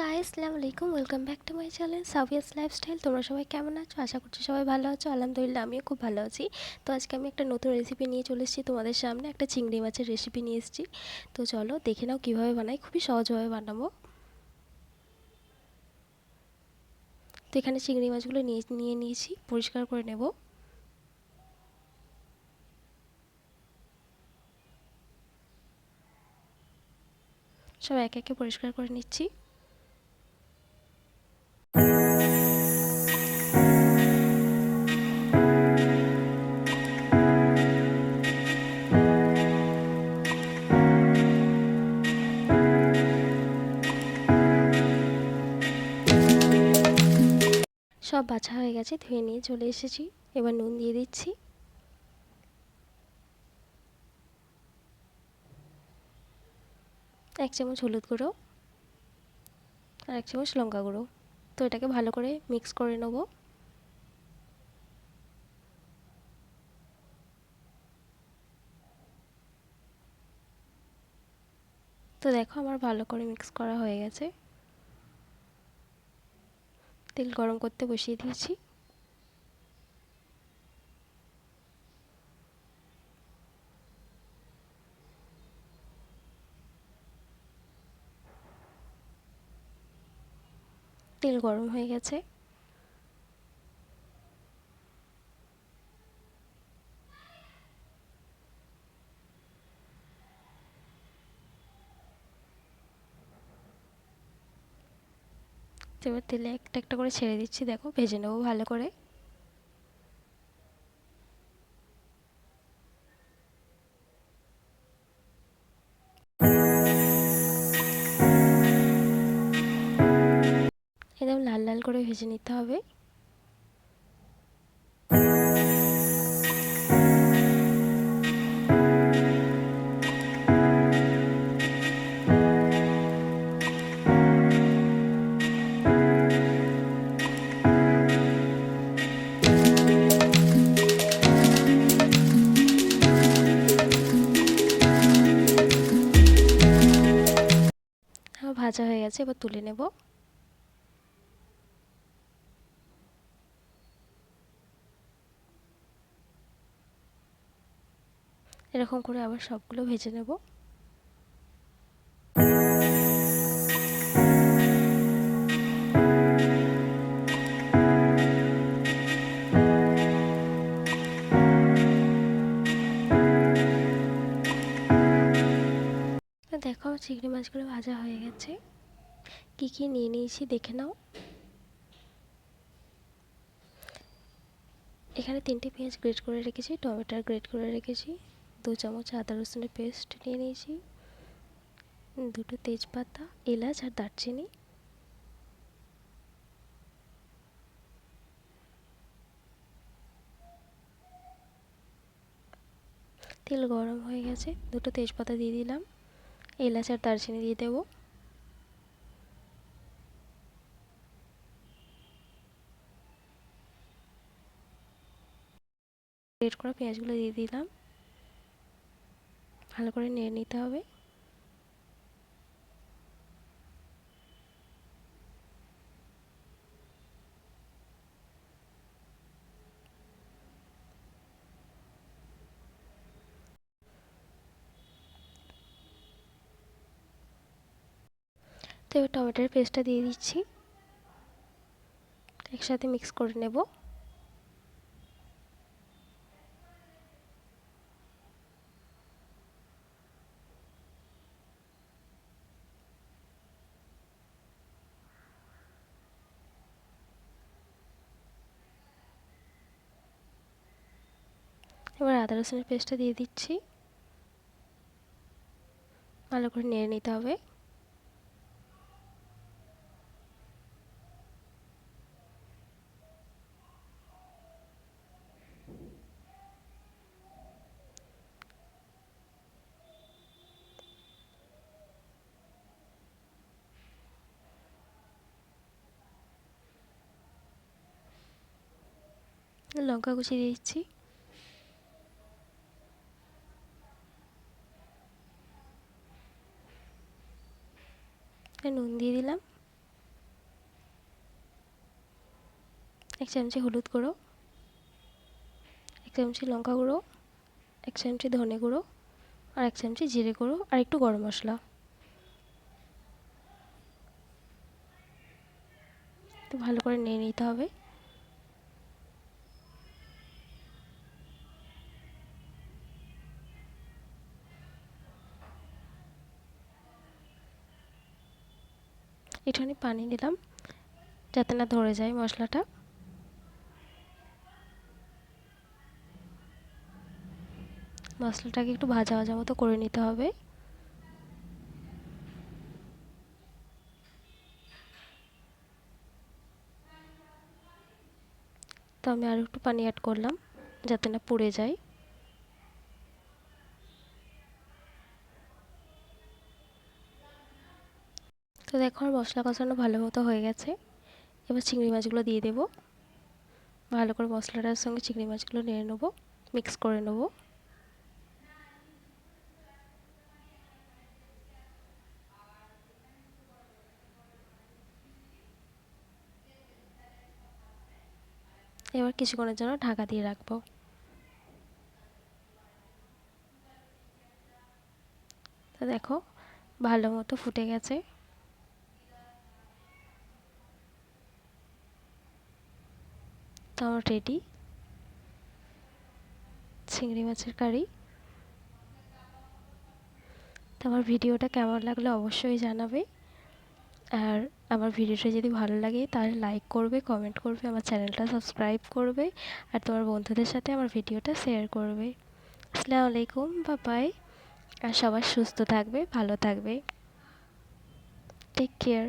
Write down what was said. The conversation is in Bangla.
গাই আসসালামু আলাইকুম। Welcome back to my channel Sabiya's lifestyle তোমরা সবাই কেমন আছো? আশা করছি সবাই ভালো আছো। আলহামদুলিল্লাহ, আমিও খুব ভালো আছি। তো আজকে আমি একটা নতুন রেসিপি নিয়ে চলে এসেছি তোমাদের সামনে। একটা চিংড়ি মাছের রেসিপি নিয়ে এসেছি। তো চলো, দেখে নাও কীভাবে বানাই। খুবই সহজভাবে বানাবো। তো এখানে চিংড়ি মাছগুলো নিয়ে নিয়ে নিয়েছি। পরিষ্কার করে নেব। সব একে একে পরিষ্কার করে নিচ্ছি। সব বাছা হয়ে গেছে, ধুয়ে নিয়ে চলে এসেছি। এবার নুন দিয়ে দিচ্ছি। এক চামচ হলুদ গুঁড়ো আর এক চামচ লঙ্কা গুঁড়ো। তো এটাকে ভালো করে মিক্স করে নেব। তো দেখো, আমার ভালো করে মিক্স করা হয়ে গেছে। তেল গরম করতে বসিয়ে দিয়েছি। তেল গরম হয়ে গেছে। এবার তেলে একটা একটা করে ছেড়ে দিচ্ছি, দেখো ভেজে নেব ভালো করে। একদম লাল লাল করে ভেজে নিতে হবে। গেছে এবার তুলে নেব। এরকম করে আবার সবগুলো ভেজে নেব। দেখো চিংড়ি মাছগুলো ভাজা হয়ে গেছে। কি কি নিয়ে নিয়েছি দেখে নাও। এখানে তিনটে পেঁয়াজ গ্রেট করে রেখেছি টমেটো গ্রেট করে রেখেছি, দু চামচ আদা রসুনের পেস্ট নিয়ে নিয়েছি, দুটো তেজপাতা, এলাচ আর দারচিনি। তেল গরম হয়ে গেছে, দুটো তেজপাতা দিয়ে দিলাম, এলাচ আর দারচিনি দিয়ে দেবো। গ্রেট করা পেঁয়াজগুলো দিয়ে দিলাম। ভালো করে নেড়ে নিতে হবে। তো এবার টমেটোর পেস্টটা দিয়ে দিচ্ছি। একসাথে মিক্স করে নেব। এবার আদা রসুনের পেস্টটা দিয়ে দিচ্ছি। ভালো করে নেড়ে নিতে হবে। লঙ্কা কুচি দিয়ে হালকা নুন দিয়ে দিলাম। এক চামচি হলুদ গুঁড়ো, এক চামচি লঙ্কা গুঁড়ো, এক চামচি ধনে গুঁড়ো আর এক চামচি জিরে গুঁড়ো আর একটু গরম মশলা। তো ভালো করে নিয়ে নিতে হবে। একটুখানি পানি দিলাম, যাতে না ধরে যায় মশলাটা। মশলাটাকে একটু ভাজা ভাজা মতো করে নিতে হবে। তো আমি আর একটু পানি অ্যাড করলাম, যাতে না পুড়ে যায়। তো দেখো আর মশলা কষানো ভালো মতো হয়ে গেছে। এবার চিংড়ি মাছগুলো দিয়ে দেবো। ভালো করে মশলাটার সঙ্গে চিংড়ি মাছগুলো নিয়ে নেব, মিক্স করে নেব। এবার কিছুক্ষণের জন্য ঢাকা দিয়ে রাখব। তো দেখো, ভালো মতো ফুটে গেছে। তো আমার রেডি চিংড়ি মাছের কারি। তো আমার ভিডিওটা কেমন লাগল অবশ্যই জানাবে। আর আমার ভিডিওটা যদি ভালো লাগে তাহলে লাইক করবে কমেন্ট করবে, আমার চ্যানেলটা সাবস্ক্রাইব করবে, আর তোমার বন্ধুদের সাথে আমার ভিডিওটা শেয়ার করবে। আসসালামু আলাইকুম বা বাই আর সবাই সুস্থ থাকবে, ভালো থাকবে। Take care